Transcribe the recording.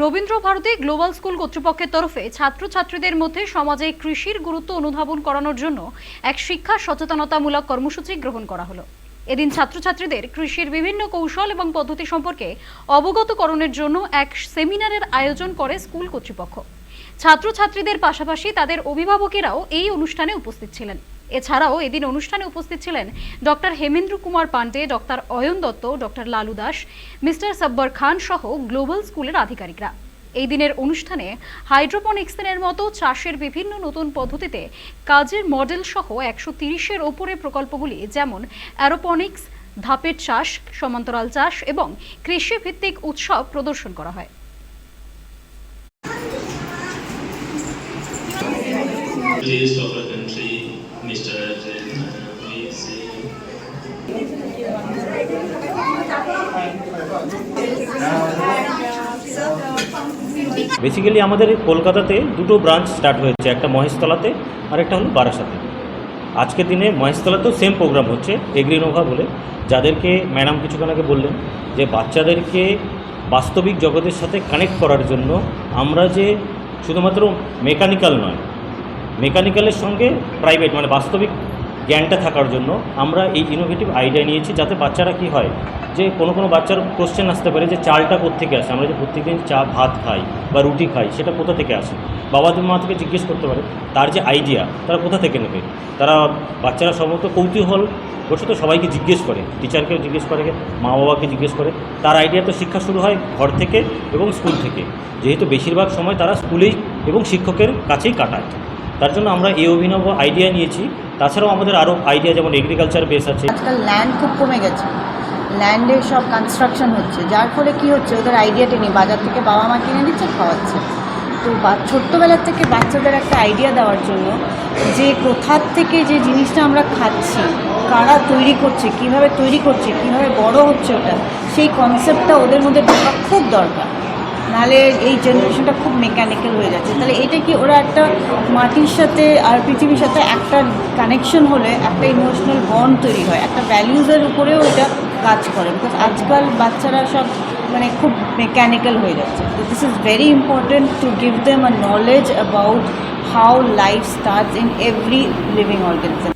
Rabindra Bharati global school কর্তৃপক্ষের তরফে ছাত্রছাত্রীদের মধ্যে সমাজে কৃষির গুরুত্ব অনুধাবন করানোর জন্য এক শিক্ষা সচেতনতামূলক কর্মসূচি গ্রহণ করা হলো। এদিন ছাত্রছাত্রীদের কৃষির বিভিন্ন কৌশল এবং পদ্ধতি সম্পর্কে অবগতকরণের জন্য এক সেমিনারের আয়োজন করে স্কুল কর্তৃপক্ষ। ছাত্রছাত্রীদের পাশাপাশি তাদের অভিভাবকেরাও এই অনুষ্ঠানে উপস্থিত ছিলেন। এছাড়াও এদিন অনুষ্ঠানে উপস্থিত ছিলেন doctor Hemendra Kumar Pandey doctor Ayan Dutta, doctor Lalu Das, mister Sabbar Khan সহ গ্লোবাল স্কুলের আধিকারিকরা। এই দিনের অনুষ্ঠানে হাইড্রোপনিক্সের মতো চাষের বিভিন্ন নতুন পদ্ধতিতে কাজের মডেল সহ একশো তিরিশের ওপরে প্রকল্পগুলি যেমন অ্যারোপনিক্স, ধাপের চাষ, সমান্তরাল চাষ এবং কৃষিভিত্তিক উৎসব প্রদর্শন করা হয়। Please, of our country, Mr. Basically আমাদের কলকাতাতে দুটো ব্রাঞ্চ স্টার্ট হয়েছে একটা মহেশতলাতে আর একটা হলো বারাসাতে আজকের দিনে মহেশতলাতেও সেম প্রোগ্রাম হচ্ছে এগ্রিনোভা বলে যাদেরকে ম্যাডাম কিছুক্ষণ আগে বললেন যে বাচ্চাদেরকে বাস্তবিক জগতের সাথে কানেক্ট করার জন্য আমরা যে শুধুমাত্র মেকানিক্যাল নয় মেকানিক্যালের সঙ্গে প্রাইভেট মানে বাস্তবিক জ্ঞানটা থাকার জন্য আমরা এই ইনোভেটিভ আইডিয়া নিয়েছি যাতে বাচ্চারা কি হয়, যে কোনো কোনো বাচ্চার কোশ্চেন আসতে পারে যে চালটা কোত্থেকে আসে। আমরা যে প্রত্যেকদিন চা, ভাত খাই বা রুটি খাই, সেটা কোথা থেকে আসে? বাবাদের মা থেকে জিজ্ঞেস করতে পারে, তার যে আইডিয়া তারা কোথা থেকে নেবে? তারা বাচ্চারা সম্ভবত কৌতূহল বসে তো সবাইকে জিজ্ঞেস করে টিচারকেও জিজ্ঞেস করে মা বাবাকে জিজ্ঞেস করে। তার আইডিয়া তো শিক্ষা শুরু হয় ঘর থেকে এবং স্কুল থেকে। যেহেতু বেশিরভাগ সময় তারা স্কুলেই এবং শিক্ষকের কাছেই কাটায়। তার জন্য আমরা এই অভিনব আইডিয়া নিয়েছি। তাছাড়াও আমাদের আরও আইডিয়া যেমন এগ্রিকালচার বেস আছে। আজকাল ল্যান্ড খুব কমে গেছে। ল্যান্ডে সব কনস্ট্রাকশন হচ্ছে। যার ফলে কি হচ্ছে, ওদের আইডিয়াটা নেই। বাজার থেকে বাবা মা কিনে নিচ্ছে, খাওয়াচ্ছে। তো বা- ছোট্টবেলার থেকে বাচ্চাদের একটা আইডিয়া দেওয়ার জন্য যে কোথার থেকে যে জিনিসটা আমরা খাচ্ছি, কারা তৈরি করছে, কীভাবে তৈরি করছে, কীভাবে বড় হচ্ছে ওটা, সেই কনসেপ্টটা ওদের মধ্যে ঢোকা খুব দরকার। নাহলে এই জেনারেশনটা খুব মেকানিক্যাল হয়ে যাচ্ছে। তাহলে এটা কি ওরা একটা মাটির সাথে আর পৃথিবীর সাথে একটা কানেকশন হলে একটা ইমোশনাল বন্ড তৈরি হয়, একটা ভ্যালিউজের উপরেও এটা কাজ করে। বিকজ আজকাল বাচ্চারা সব মানে খুব মেকানিক্যাল হয়ে যাচ্ছে। তো this is very important to give them a knowledge about how life starts in every living organism